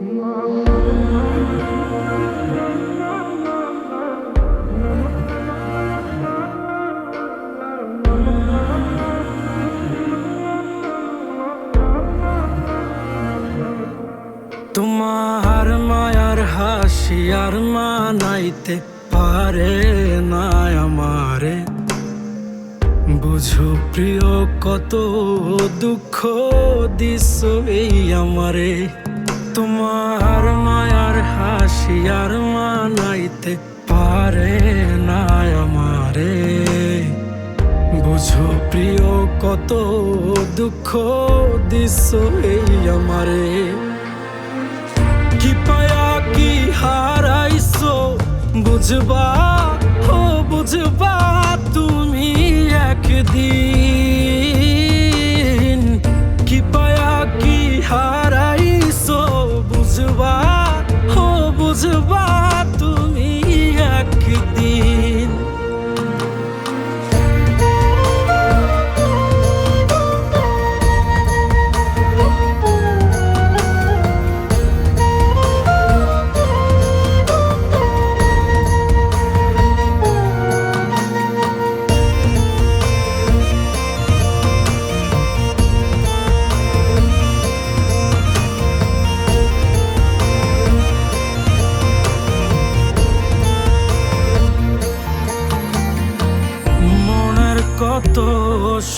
তোমার মায়ার হাসি আর মানাইতে পারে না আমারে। বুঝো প্রিয়, কত দুঃখ দিস এই আমারে। তোমার মায়ার হাসি আর মানাইতে পারে না আমারে। বুঝো প্রিয়, কত দুঃখ দিস এই আমারে। কি পায়া, কি হারাইছো, বুঝবা, ও বুঝবা তুমি একদিন।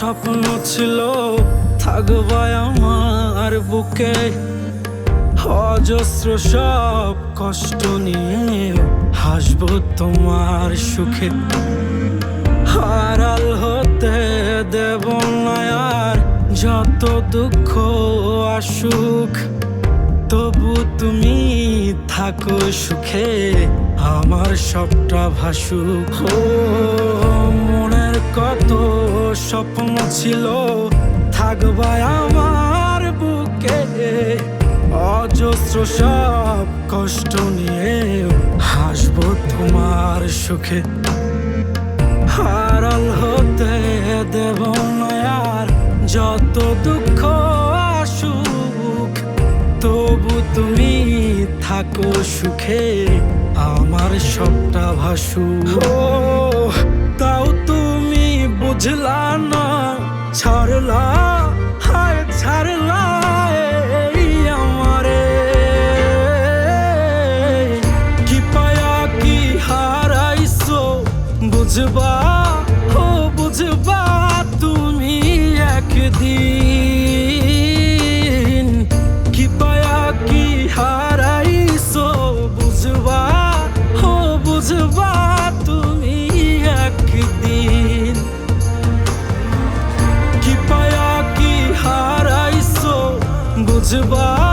স্বপ্ন ছিল থাকবা আমার বুকে। অজস্র সব কষ্ট নিয়ে হাসবো তোমার সুখে। হারাল হতে দেব না আর যত দুঃখ আসুক, তবু তুমি থাকো সুখে, আমার সবটা ভাসুক। মনের কত স্বপ্ন ছিল থাকবা আমার বুকে। অজস্র সব কষ্ট নিয়ে হাসবো তোমার সুখে। হারাল হতে দেব না আর যত দুঃখ আসুক, তবু তুমি থাকো সুখে, আমার সবটা ভাসু বুঝবা, ও বুঝবা তুমি একদিন কি পায়া কি হারাইছো বুঝবা, ও বুঝবা তুমি একদিন কি পায়া কি হারাইছো বুঝবা।